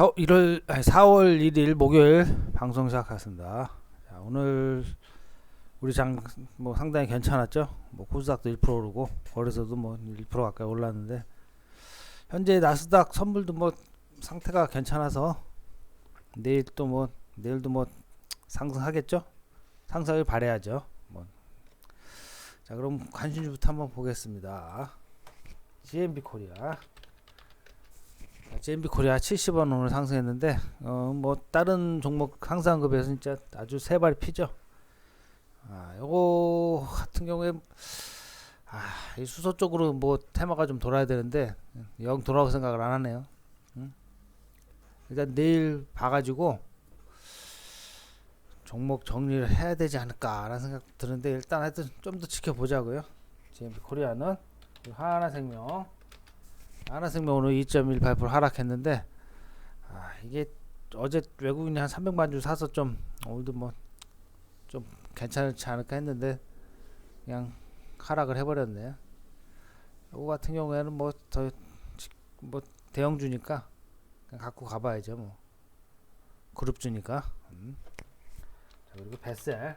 4, 1월 아니 4월 1일 목요일 방송 시작하겠습니다. 자, 오늘 우리 장 뭐 상당히 괜찮았죠? 뭐 코스닥도 1% 오르고 거래소도 뭐 1% 가까이 올랐는데 현재 나스닥 선물도 뭐 상태가 괜찮아서 내일 또 뭐 내일도 뭐 상승하겠죠? 상승을 바래야죠. 뭐. 자, 그럼 관심주부터 한번 보겠습니다. GMB 코리아 JMB 코리아 70원 오늘 상승했는데 어 뭐 다른 종목 상승한 거 비해서 진짜 아주 세 발이 피죠. 아, 요거 같은 경우에 아, 이 수소 쪽으로 뭐 테마가 좀 돌아야 되는데 영 돌아올 생각을 안 하네요. 응? 일단 내일 봐가지고 종목 정리를 해야 되지 않을까라는 생각 드는데 일단 하여튼 좀 더 지켜보자고요. JMB 코리아는 하나생명 하나생명 오늘 2.18% 하락했는데 아, 이게 어제 외국인이 한 300만 주 사서 좀 오늘도 뭐 좀 괜찮지 않을까 했는데 그냥 하락을 해버렸네요. 이거 같은 경우에는 뭐 더뭐 대형주니까 갖고 가봐야죠 뭐 그룹주니까. 음. 자, 그리고 베셀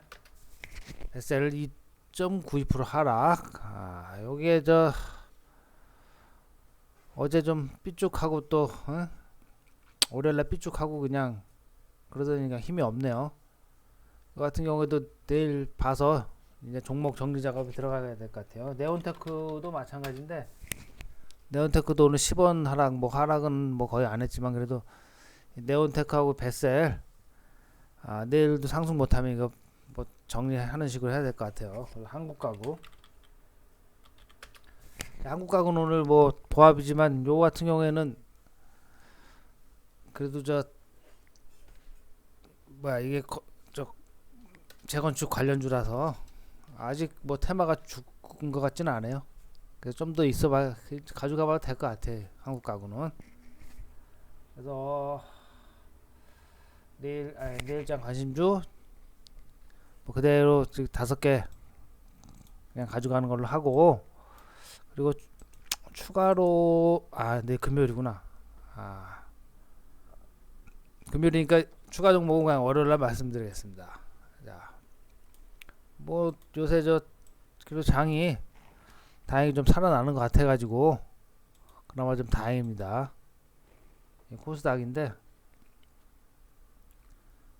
베셀 2.92% 하락. 아, 요게 저 어제 좀 삐쭉하고 또 어? 월요일날 삐쭉하고 그냥 그러더니 그냥 힘이 없네요. 그 같은 경우에도 내일 봐서 이제 종목 정리 작업에 들어가야 될 것 같아요. 네온테크도 마찬가지인데 네온테크도 오늘 10원 하락 뭐 하락은 뭐 거의 안 했지만 그래도 네온테크하고 베셀 아, 내일도 상승 못하면 이거 뭐 정리하는 식으로 해야 될 것 같아요. 한국 가구 한국 가구는 오늘 뭐 보합이지만 요 같은 경우에는 그래도 저 뭐야 이게 거, 저 재건축 관련주라서 아직 뭐 테마가 죽은 것 같지는 않아요. 그래서 좀 더 있어봐 가져가봐도 될 것 같아 한국 가구는. 그래서 내일 아니, 내일장 관심주 뭐 그대로 다섯 개 그냥 가져가는 걸로 하고 그리고 추- 추가로 아, 네 금요일이구나. 아. 금요일이니까 추가 종목은 그냥 월요일 날 말씀드리겠습니다. 자. 뭐 요새 저 그래도 장이 다행히 좀 살아나는 것 같아 가지고 그나마 좀 다행입니다. 이 코스닥인데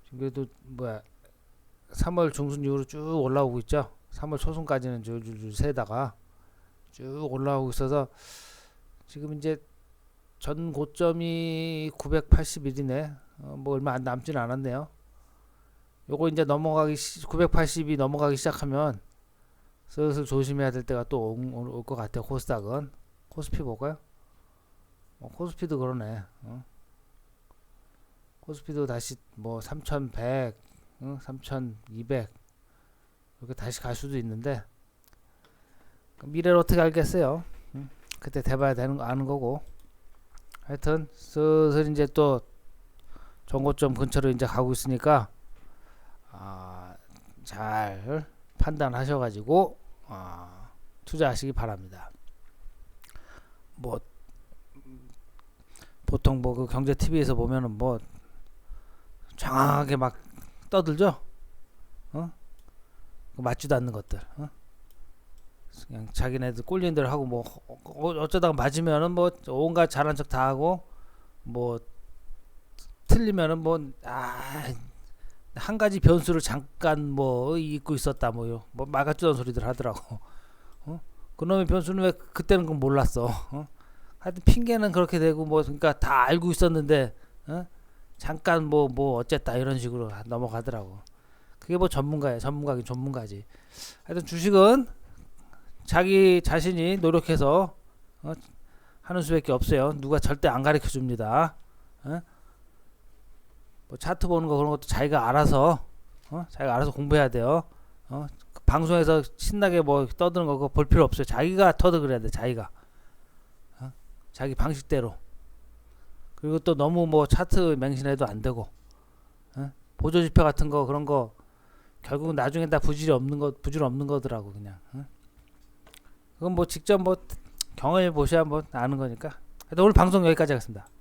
지금 그래도 뭐야 3월 중순 이후로 쭉 올라오고 있죠. 3월 초순까지는 줄줄줄 세다가 쭉 올라오고 있어서 지금 이제 전 고점이 981이네. 어, 뭐 얼마 안 남지는 않았네요. 요거 이제 넘어가기 980이 넘어가기 시작하면 슬슬 조심해야 될 때가 또 올 것 같아요. 코스닥은 코스피 볼까요? 어, 코스피도 그러네. 어? 코스피도 다시 뭐 3,100, 어? 3,200 이렇게 다시 갈 수도 있는데 미래를 어떻게 알겠어요? 음, 그때 돼봐야 되는 거 아는 거고. 하여튼 슬슬 이제 또 정고점 근처로 이제 가고 있으니까 아, 잘 판단하셔가지고 아, 투자하시기 바랍니다. 뭐 보통 뭐 그 경제 TV에서 보면은 뭐 정확하게 막 떠들죠. 어? 그 맞지도 않는 것들. 어? 그냥 자기네들 꼴린 대로 하고 뭐 어, 어쩌다가 맞으면은 뭐 온갖 잘한 척 다 하고 뭐 틀리면은 뭐아한 가지 변수를 잠깐 뭐 잊고 있었다 뭐요 뭐 말같지도 소리들 하더라고 어? 그놈의 변수는 왜 그때는 그건 몰랐어 어? 하여튼 핑계는 그렇게 되고 뭐 그러니까 다 알고 있었는데 어? 잠깐 뭐뭐 어쨌다 이런 식으로 넘어가더라고 그게 뭐 전문가야 전문가긴 전문가지 하여튼 주식은 자기 자신이 노력해서 어, 하는 수밖에 없어요. 누가 절대 안 가르쳐 줍니다. 어? 뭐 차트 보는 거 그런 것도 자기가 알아서 어? 자기가 알아서 공부해야 돼요. 어? 방송에서 신나게 뭐 떠드는 거 그거 볼 필요 없어요. 자기가 터득을 해야 돼. 자기가 어? 자기 방식대로. 그리고 또 너무 뭐 차트 맹신해도 안 되고 어? 보조 지표 같은 거 그런 거 결국은 나중에 다 부질이 없는 거 부질 없는 거더라고 그냥. 어? 그건 뭐 직접 뭐 경험해 보셔야 뭐 아는 거니까. 하여튼 오늘 방송 여기까지 하겠습니다.